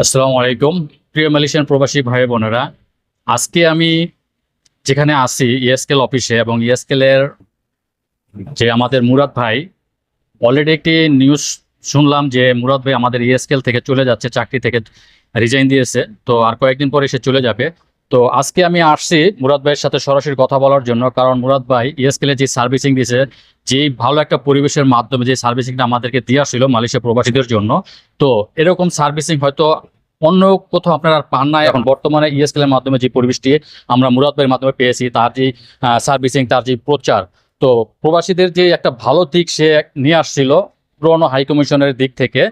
আসসালামু আলাইকুম। প্রিয় মালয়েশিয়ান প্রবাসী ভাই বোনেরা, আজকে আমি যেখানে আসি ইএসকেল অফিসে এবং ইএসকেলের যে আমাদের মুরাদ ভাই অলরেডি একটি নিউজ শুনলাম যে মুরাদ ভাই আমাদের ইএসকেল থেকে চলে যাচ্ছে, চাকরি থেকে রিজাইন দিয়েছে। তো আর কয়েকদিন পরে সে চলে যাবে। তো আজকে আমি আসছি মুরাদ ভাইয়ের সাথে সরাসরি কথা বলার জন্য, কারণ মুরাদ ভাই ইএসকেলে যে সার্ভিসিং দিয়েছে যে ভালো একটা পরিবেশের মাধ্যমে যে সার্ভিসিংটা আমাদেরকে দিয়ে আসছিল মালয়েশিয়া প্রবাসীদের জন্য, তো এরকম সার্ভিসিং হয়তো অন্য কোথাও আপনারা পান না। এখন বর্তমানে ইএসকেল এর মাধ্যমে যে পরিবেশটি আমরা মুরাদ ভাইয়ের মাধ্যমে পেয়েছি, তার যে সার্ভিসিং তার যে প্রচার, তো প্রবাসীদের যে একটা ভালো দিক সে নিয়ে আসছিল। পুরনো হাই কমিশনের দিক থেকে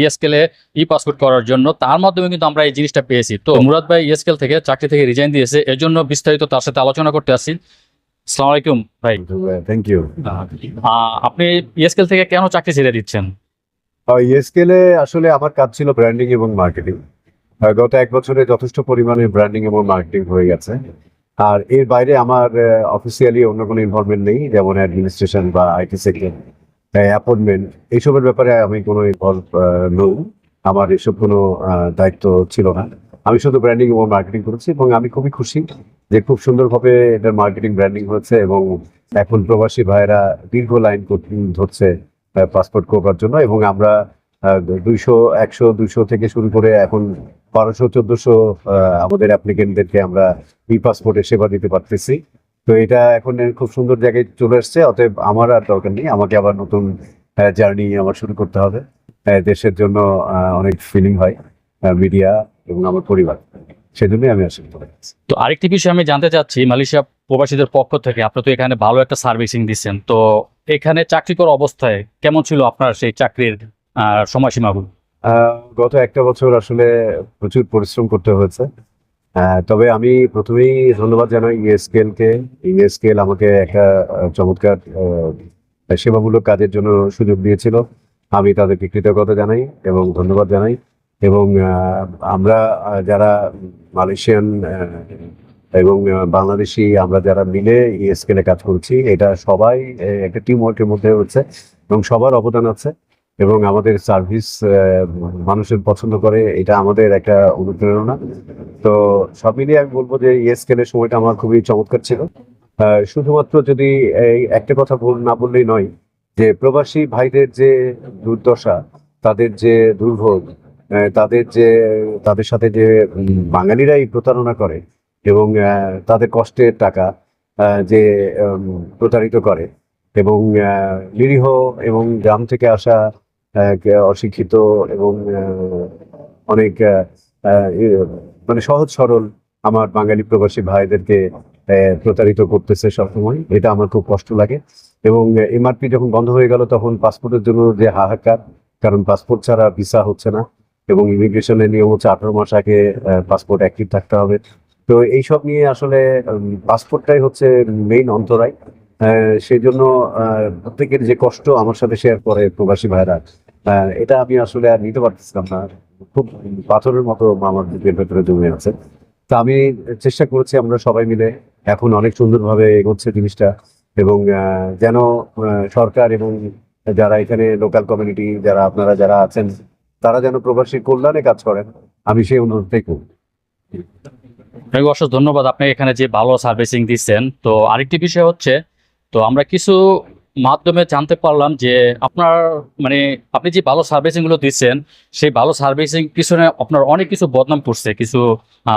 ইএসকেল এ ই পাসপোর্ট করার জন্য তার মাধ্যমে কিন্তু আমরা এই জিনিসটা পেয়েছি। তো মুরাদ ভাই ইএসকেল থেকে চাকরি থেকে রিজাইন দিয়েছে এর জন্য বিস্তারিত তার সাথে আলোচনা করতে আসছি। আসসালামু আলাইকুম ভাই। থ্যাংক ইউ আহ, আপনি ইএসকেল থেকে কেন চাকরি ছেড়ে দিচ্ছেন? ইএসকেলে আসলে আমার কাজ ছিল ব্র্যান্ডিং এবং মার্কেটিং গত এক বছরে যথেষ্ট পরিমাণে ব্র্যান্ডিং এবং মার্কেটিং হয়ে গেছে। আর এর বাইরে আমার অফিসিয়ালি অন্য কোনো ইনভলভমেন্ট নেই যেমন অ্যাডমিনিস্ট্রেশন বা আইটি সেক্টর অ্যাপয়েন্টমেন্ট এইসবের ব্যাপারে আমি কোনো ইনভলভ নই। আমার এসব কোনো দায়িত্ব ছিল না। আমি শুধু ব্র্যান্ডিং এবং মার্কেটিং করেছি এবং আমি খুবই খুশি যে খুব সুন্দরভাবে এটার মার্কেটিং ব্র্যান্ডিং হচ্ছে এবং এখন প্রবাসী ভাইয়েরা দীর্ঘ লাইন ধরছে পাসপোর্ট করবার জন্য এবং আমরা দুইশো, একশো, দুইশো থেকে শুরু করে এখন বারোশো, চোদ্দশো আমাদের অ্যাপ্লিকেন্টদেরকে আমরা ই পাসপোর্টের সেবা দিতে পারতেছি। তো এটা এখন খুব সুন্দর জায়গায় চলে এসছে অতএব আমার আর দরকার নেই আমাকে আবার নতুন জার্নি আমার শুরু করতে হবে। দেশের জন্য অনেক ফিলিং হয় মিডিয়া এবং আমার পরিবার। সেজন্যই আমি আসলে তো আরেকটি বিষয় আমি জানতে চাচ্ছি মালয়েশিয়া প্রবাসীদের পক্ষ থেকে আপনি তো এখানে ভালো একটা সার্ভিসিং দিচ্ছেন তো এখানে চাকরি করা অবস্থায় কেমন ছিল আপনার সেই চাকরির সময়সীমাগুলো? আহ, গত একটা বছর আসলে প্রচুর পরিশ্রম করতে হয়েছে তবে আমি প্রথমেই ধন্যবাদ জানাই ইএসকেলকে। ইএসকেল আমাকে একটা চমৎকার সেবামূলক কাজের জন্য সুযোগ দিয়েছিল। আমি তাদেরকে কৃতজ্ঞতা জানাই এবং ধন্যবাদ জানাই। এবং আমরা যারা মালয়েশিয়ান এবং বাংলাদেশি, আমরা যারা মিলে ইএসকেলে কাজ করছি, এটা সবাই একটা টিম ওয়ার্কের মধ্যে হচ্ছে এবং সবার অবদান আছে। এবং আমাদের সার্ভিস মানুষের পছন্দ করে, এটা আমাদের একটা অনুপ্রেরণা। তো সব মিলিয়ে আমি বলব যে ইএসকেলের সময়টা আমার খুবই চমৎকার ছিল। শুধুমাত্র যদি এই একটা কথা বল, না বললেই নয় যে প্রবাসী ভাইদের যে দুর্দশা, তাদের যে দুর্ভোগ তাদের যে, তাদের সাথে যে বাঙালিরাই প্রতারণা করে এবং তাদের কষ্টের টাকা যে প্রতারিত করে এবং নিরীহ এবং গ্রাম থেকে আসা অশিক্ষিত এবং অনেক আহ, আহ, ই- মানে সহজ সরল আমার বাঙালি প্রবাসী ভাইদেরকে প্রতারিত করতেছে সবসময়। এটা আমার খুব কষ্ট লাগে। এবং এমআরপি যখন বন্ধ হয়ে গেল তখন পাসপোর্টের জন্য যে হাহাকার কারণ পাসপোর্ট ছাড়া ভিসা হচ্ছে না এবং ইমিগ্রেশনের নিয়ম হচ্ছে আঠারো মাস আগে পাসপোর্ট অ্যাক্টিভ থাকতে হবে। তো এইসব নিয়ে আসলে পাসপোর্টটাই হচ্ছে মেইন অন্তরায়। সেই জন্য প্রত্যেকের যে কষ্ট আমার সাথে শেয়ার করে প্রবাসী ভাইরা। এটা আমি আসলে আর নিতে পারতেছিলাম না। খুব পাথরের মতো আমার বুকের ভেতরে জমে আছে। তা আমি চেষ্টা করেছি আমরা সবাই মিলে এখন অনেক সুন্দরভাবে এগোচ্ছে জিনিসটা এবং যেন সরকার এবং যারা এখানে লোকাল কমিউনিটি যারা আপনারা যারা আছেন, তারা যেন প্রবাসীর কল্যাণে কাজ করেন। আমি সেই অনুরোধটাই করি অসংখ্য ধন্যবাদ। আপনি এখানে যে ভালো সার্ভিসিং দিচ্ছেন, তো আরেকটি বিষয় হচ্ছে, তো আমরা কিছু মাধ্যমে জানতে পারলাম যে আপনার মানে আপনি যে ভালো সার্ভিসিংগুলো দিচ্ছেন, সেই ভালো সার্ভিসিং পিছনে আপনার অনেক কিছু বদনাম করছে। কিছু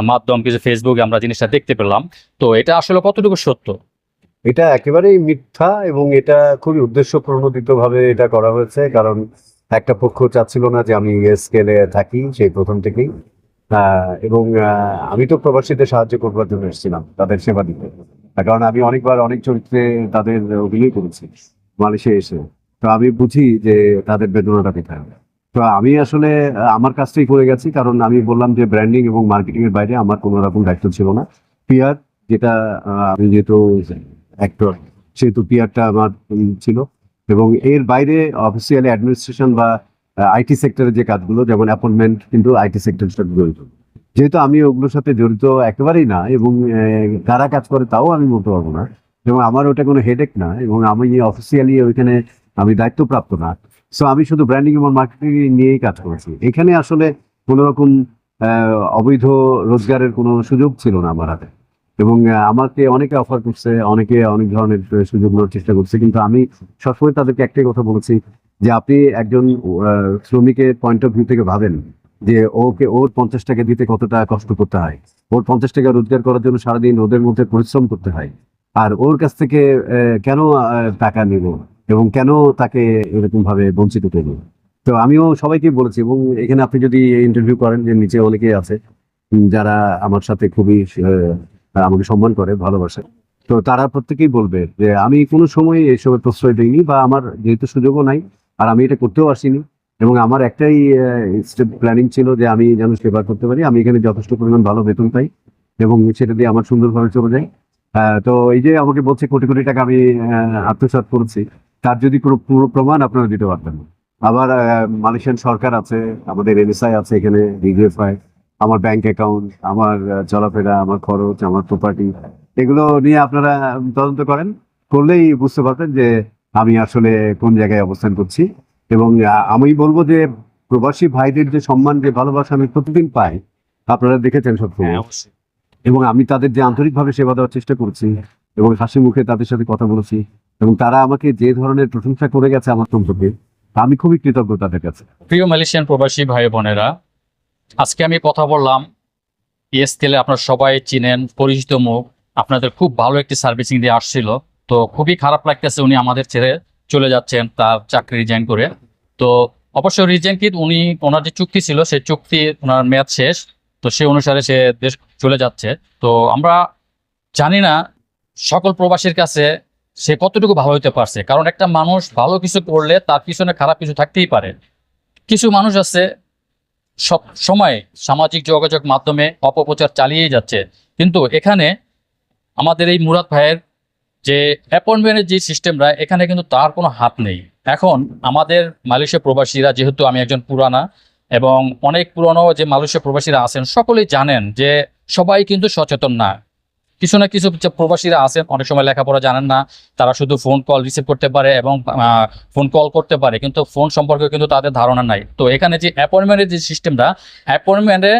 মাধ্যম, কিছু ফেসবুকে আমরা জিনিসটা দেখতে পেলাম। তো এটা আসলে কতটুকু সত্য? এটা একেবারেই মিথ্যা এবং এটা খুবই উদ্দেশ্য প্রণোদিত ভাবে এটা করা হয়েছে। কারণ একটা পক্ষ চাচ্ছিল না যে আমি স্কেলে থাকি, সেই প্রথম থেকেই। এবং আমি তো প্রবাসীদের সাহায্য করবার জন্য এসেছিলাম, তাদের সেবা দিতে। কারণ আমি অনেকবার অনেক চরিত্রে তাদের অভিনয় করেছি, মালয়েশিয়া এসে। তো আমি বুঝি যে তাদের বেদনাটা কোথায়। তো আমি আসলে, আমার কাজটাই করে গেছি, কারণ আমি বললাম যে ব্র্যান্ডিং এবং মার্কেটিং এর বাইরে আমার কোনো রকম দায়িত্ব ছিল না। পিয়ার যেটা আমি যেহেতু অ্যাক্টর সেহেতু পিয়ারটা আমার ছিল। এবং এর বাইরে অফিসিয়ালি অ্যাডমিনিস্ট্রেশন বা আইটি সেক্টরের যে কাজগুলো, যেমন অ্যাপয়েন্টমেন্ট কিন্তু আইটি সাথে জড়িত যেহেতু আমি ওগুলোর সাথে জড়িত একেবারেই না, এবং কারা কাজ করে তাও আমি বলতে পারব না। এবং আমার ওটা কোনো হেডেক না, এবং আমি অফিসিয়ালি ওইখানে আমি দায়িত্বপ্রাপ্ত না। সো আমি শুধু ব্র্যান্ডিং এবং মার্কেটিং নিয়েই কাজ করেছি। এখানে আসলে কোনো রকম অবৈধ রোজগারের কোনো সুযোগ ছিল না আমার হাতে। এবং আমাকে অনেকে অফার করছে, অনেকে অনেক ধরনের সুযোগ নেওয়ার চেষ্টা করছে, কিন্তু আমি সবসময় তাদেরকে একটাই কথা বলেছি যে, আপনি একজন শ্রমিকের পয়েন্ট অফ ভিউ থেকে ভাবেন। যে ওকে, ওর পঞ্চাশ টাকা দিতে কতটা কষ্ট করতে হয়? ওর পঞ্চাশ টাকা রোজগার করার জন্য সারাদিন ওদের মধ্যে পরিশ্রম করতে হয়। আর ওর কাছ থেকে কেন টাকা নিব? এবং কেন তাকে এরকম ভাবে বঞ্চিত করব? তো আমিও সবাইকে বলেছি, এবং এখানে আপনি যদি ইন্টারভিউ করেন, যে নিচে অনেকেই আছে যারা আমার সাথে খুবই আমাকে সম্মান করে, ভালোবাসে, তো তারা প্রত্যেকেই বলবে যে, আমি কোনো সময় এসবের প্রশ্রয় দিইনি বা আমার যেহেতু সুযোগও নাই, আর আমি এটা করতেও আসিনি। এবং আমার একটাই স্টেপ প্ল্যানিং ছিল যে আমি যেন সেবা করতে পারি। আমি এখানে যথেষ্ট পরিমাণ ভালো বেতন পাই এবং সেটা দিয়ে আমার সুন্দরভাবে চলে যায়। তো এই যে আমাকে বলছে কোটি কোটি টাকা আমি আহ, আত্মসাৎ করেছি তার যদি কোনো পুরো প্রমাণ আপনারা দিতে পারতেন আবার মালয়েশিয়ান সরকার আছে আমাদের এনএসআই আছে এখানে ডিজিএফআই আমার ব্যাংক অ্যাকাউন্ট আমার চলাফেরা আমার খরচ আমার প্রপার্টি এগুলো নিয়ে আপনারা তদন্ত করেন। করলেই বুঝতে পারবেন যে আমি আসলে কোন জায়গায় অবস্থান করছি। এবং আমি বলব যে প্রবাসী ভাইদের যে সম্মান যে ভালোবাসা আমি প্রতিদিন পাই আপনারা দেখেছেন সব হ্যাঁ এবং আমি তাদের যে আন্তরিকভাবে সেবা দেওয়ার চেষ্টা করছি এবং হাসি মুখে তাদের সাথে কথা বলেছি এবং তারা আমাকে যে ধরনের প্রশংসা করে গেছে আমার সম্পর্কে আমি খুবই কৃতজ্ঞ তাদের কাছে। প্রিয় মালয়েশিয়ান প্রবাসী ভাই বোনেরা আজকে আমি কথা বললাম ইএসকেলে আপনারা সবাই চিনেন পরিচিত মুখ। আপনাদের খুব ভালো একটি সার্ভিসিং দিয়ে আসছিল। তো খুবই খারাপ লাগতেছে উনি আমাদের ছেড়ে। চলে যাচ্ছেন তার চাকরি রিজাইন করে। তো অবশ্য রিজাইন কি উনি, ওনার যে চুক্তি ছিল, সেই চুক্তি ওনার মেয়াদ শেষ। তো সেই অনুসারে সে দেশ চলে যাচ্ছে। তো আমরা জানি না সকল প্রবাসীর কাছে সে কতটুকু ভালো হতে পারছে। কারণ একটা মানুষ ভালো কিছু করলে তার পিছনে খারাপ কিছু থাকতেই পারে। কিছু মানুষ আছে, সব সময় সামাজিক যোগাযোগ মাধ্যমে অপপ্রচার চালিয়েই যাচ্ছে। কিন্তু এখানে আমাদের এই মুরাদ ভাইয়ের যে অ্যাপয়েন্টমেন্টের যে সিস্টেমটা এখানে কিন্তু তার কোনো হাত নেই। এখন আমাদের মালয়েশিয়া প্রবাসীরা, যেহেতু আমি একজন পুরানা এবং অনেক পুরনো যে মালয়েশিয়া প্রবাসীরা আছেন, সকলেই জানেন যে সবাই কিন্তু সচেতন না। কিছু না কিছু প্রবাসীরা আছেন, অনেক সময় লেখাপড়া জানেন না, তারা শুধু ফোন কল রিসিভ করতে পারে এবং ফোন কল করতে পারে, কিন্তু ফোন সম্পর্কে কিন্তু তাদের ধারণা নাই। তো এখানে যে অ্যাপয়েন্টমেন্টের যে সিস্টেমটা অ্যাপয়েন্টমেন্টে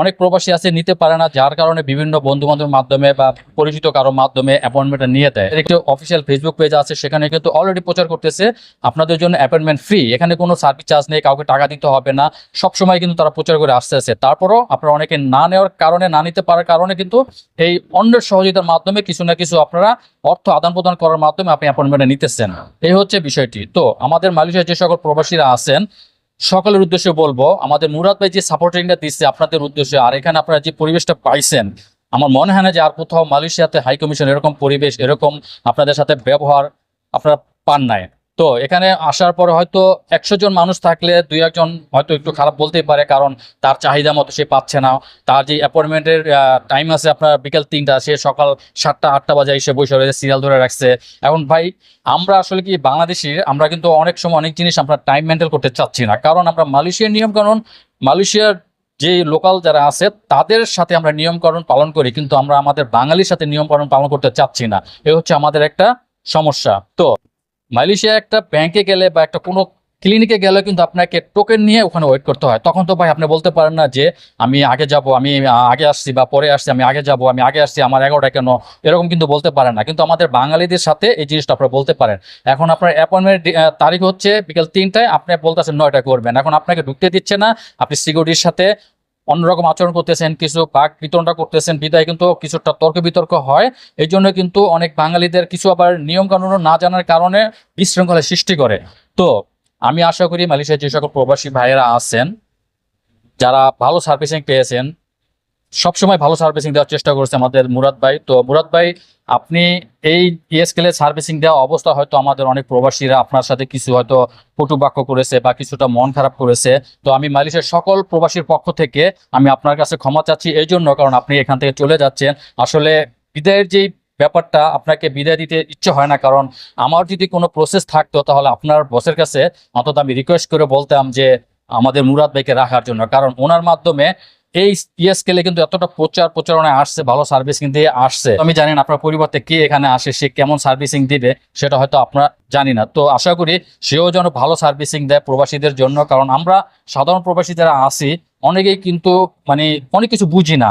অনেক প্রবাসী আছে, নিতে পারে না, যার কারণে বিভিন্ন বন্ধু বান্ধবের মাধ্যমে বা পরিচিত কারোর মাধ্যমে অ্যাপয়েন্টমেন্টটা নিয়ে দেয়। একটি অফিসিয়াল ফেসবুক পেজ আছে, সেখানে কিন্তু অলরেডি প্রচার করতেছে, আপনাদের জন্য অ্যাপয়েন্টমেন্ট ফ্রি এখানে কোনো সার্ভিস চার্জ নেই, কাউকে টাকা দিতে হবে না। সব সময় কিন্তু তারা প্রচার করে আসতে আছে তারপরও আপনারা অনেকে না নেওয়ার কারণে, না নিতে পারার কারণে কিন্তু এই অন্যের সহযোগিতার মাধ্যমে কিছু না কিছু আপনারা অর্থ আদান প্রদান করার মাধ্যমে আপনি অ্যাপয়েন্টমেন্টে নিতেছেন। এই হচ্ছে বিষয়টি। তো আমাদের মালয়েশিয়ার যে সকল প্রবাসীরা আছেন সকলের উদ্দেশ্যে বলব, আমাদের মুরাদ ভাই যে সাপোর্টিংটা দিচ্ছে আপনাদের উদ্দেশ্যে, আর এখানে আপনারা যে পরিবেশটা পাইছেন, আমার মনে হয় না যে আর কোথাও মালয়েশিয়াতে হাই কমিশন এরকম পরিবেশ, এরকম আপনাদের সাথে ব্যবহার আপনারা পান নাই। তো এখানে আসার পরে হয়তো একশো জন মানুষ থাকলে দুই একজন হয়তো একটু খারাপ বলতেই পারে, কারণ তার চাহিদা মতো সে পাচ্ছে না। তার যে অ্যাপয়েন্টমেন্টের টাইম আছে আপনার বিকেল তিনটা, সে সকাল সাতটা, আটটা বাজে এসে বসে রয়েছে সিরিয়াল ধরে রাখছে। এখন ভাই, আমরা আসলে কি বাংলাদেশি, আমরা কিন্তু অনেক সময় অনেক জিনিস আমরা টাইম মেনটেন করতে চাচ্ছি না। কারণ আমরা মালয়েশিয়ার নিয়ম কারণ মালয়েশিয়ার যে লোকাল যারা আছে, তাদের সাথে আমরা নিয়মকরণ পালন করি, কিন্তু আমরা আমাদের বাঙালির সাথে নিয়মকরণ পালন করতে চাচ্ছি না। এ হচ্ছে আমাদের একটা সমস্যা। তো মালয়েশিয়া একটা ব্যাংকে গেলে বা একটা কোনো ক্লিনিকে গেলে কিন্তু আপনাকে টোকেন নিয়ে ওখানে ওয়েট করতে হয়। তখন তো ভাই আপনি বলতে পারেন না যে আমি আগে যাব, আমি আগে আসছি বা পরে আসছি, আমি আগে যাব, আমি আগে আসছি, আমার এগারোটা কেন? এরকম কিন্তু বলতে পারেন না। কিন্তু আমাদের বাঙালিদের সাথে এই জিনিসটা আপনারা বলতে পারেন। এখন আপনার অ্যাপয়েন্টমেন্ট তারিখ হচ্ছে বিকেল তিনটায়, আপনি বলতে বলতেছেন নয়টা করবেন। এখন আপনাকে ঢুকতে দিচ্ছে না, আপনি সিকিউরিটির সাথে অন্যরকম আচরণ করতেছেন, কিছু পাক বিতরণটা করতেছেন, বিদায় কিন্তু কিছুটা তর্ক বিতর্ক হয়। এই জন্য কিন্তু অনেক বাঙালিদের কিছু আবার নিয়ম কানুন না জানার কারণে বিশৃঙ্খলা সৃষ্টি করে। তো আমি আশা করি মালয়েশিয়ার যে সকল প্রবাসী ভাইয়েরা আছেন, যারা ভালো সার্ভিসিং পেয়েছেন সবসময় ভালো সার্ভিসিং দেওয়ার চেষ্টা করেছে আমাদের মুরাদ ভাই। তো মুরাদ ভাই, আপনি এই ইএসকেলে সার্ভিসিং দেওয়া অবস্থা হয়তো আমাদের অনেক প্রবাসীরা আপনার সাথে কিছু হয়তো কটু বাক্য করেছে বা কিছুটা মন খারাপ করেছে। তো আমি মালয়েশিয়ার সকল প্রবাসীর পক্ষ থেকে আমি আপনার কাছে ক্ষমা চাচ্ছি এই জন্য, কারণ আপনি এখান থেকে চলে যাচ্ছেন। আসলে বিদায়ের যেই ব্যাপারটা আপনাকে বিদায় দিতে ইচ্ছে হয় না, কারণ আমার যদি কোনো প্রসেস থাকতো তাহলে আপনার বসের কাছে অন্তত আমি রিকোয়েস্ট করে বলতাম যে আমাদের মুরাদ ভাইকে রাখার জন্য। কারণ ওনার মাধ্যমে এই স্কেলে কিন্তু এতটা প্রচার প্রচারণায় আসছে, ভালো সার্ভিসিং দিয়ে আসছে। আমি জানি না আপনার পরিবর্তে কে এখানে আসে, সে কেমন সার্ভিসিং দিবে, সেটা হয়তো আপনারা জানি না। তো আশা করি সেও যেন ভালো সার্ভিসিং দেয় প্রবাসীদের জন্য, কারণ আমরা সাধারণ প্রবাসী যারা আসি অনেকেই কিন্তু মানে অনেক কিছু বুঝি না।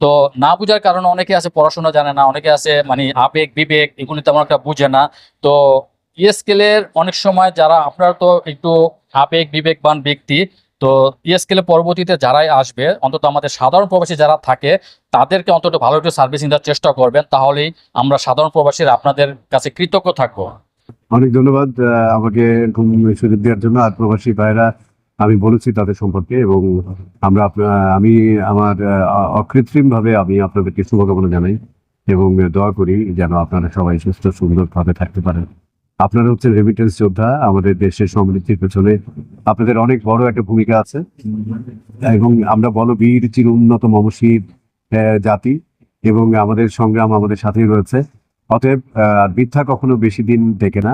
তো না বুঝার কারণে অনেকে আছে পড়াশোনা জানে না, অনেকে আছে মানে আবেগ, বিবেক, এগুলি তেমন একটা বুঝে না। তো ইএসকেলের অনেক সময় যারা, আপনারা তো একটু আবেগ, বিবেকবান ব্যক্তি তো ইএসকেলে পরবর্তীতে যারাই আসবে, অন্তত আমাদের সাধারণ প্রবাসী যারা থাকে, তাদেরকে অন্তত ভালো একটু সার্ভিসিং দেওয়ার চেষ্টা করবেন, তাহলেই আমরা সাধারণ প্রবাসীরা আপনাদের কাছে কৃতজ্ঞ থাকব। অনেক ধন্যবাদ আমাকে সুযোগ দেওয়ার জন্য। আর প্রবাসী ভাইরা আমি বলেছি তাদের সম্পর্কে এবং আমরা আমি আমার অকৃত্রিম ভাবে আমি আপনাদেরকে শুভকামনা জানাই এবং দোয়া করি যেন আপনারা সবাই সুস্থ, সুন্দরভাবে থাকতে পারেন। আপনারা হচ্ছে রেমিটেন্স যোদ্ধা আমাদের দেশের সমৃদ্ধির পেছনে আপনাদের অনেক বড় একটা ভূমিকা আছে। এবং আমরা বলো বীর চির উন্নত মমশীর জাতি এবং আমাদের সংগ্রাম আমাদের সাথেই রয়েছে। অতএব আহ, মিথ্যা কখনো বেশি দিন থেকে না।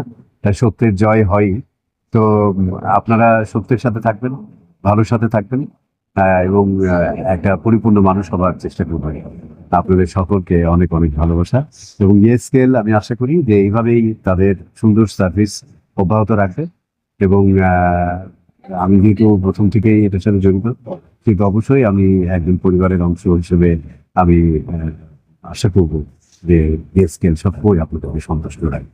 সত্যের জয় হয় তো আপনারা সত্যের সাথে থাকবেন ভালোর সাথে থাকবেন এবং একটা পরিপূর্ণ মানুষ হবার চেষ্টা করবেন। আপনাদের সকলকে অনেক অনেক ভালোবাসা। এবং স্কেল আমি আশা করি যে এইভাবেই তাদের সুন্দর সার্ভিস অব্যাহত রাখবে। এবং আমি যেহেতু প্রথম থেকেই এটার সাথে জড়িত, কিন্তু অবশ্যই আমি একজন পরিবারের অংশ হিসেবে আমি আশা করব যে স্কেল সবসময় আপনাদেরকে সন্তুষ্ট রাখবে।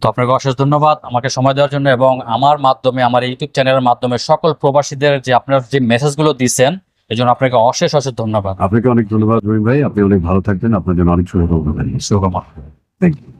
তো আপনাকে অশেষ ধন্যবাদ আমাকে সময় দেওয়ার জন্য এবং আমার মাধ্যমে, আমার ইউটিউব চ্যানেলের মাধ্যমে সকল প্রবাসীদের যে আপনার যে মেসেজগুলো দিচ্ছেন এই জন্য আপনাকে অশেষ অশেষ ধন্যবাদ। আপনাকে অনেক ধন্যবাদ রহিম ভাই। আপনি অনেক ভালো থাকবেন। আপনার জন্য অনেক শুভকামনা শুভকামনা। Thank you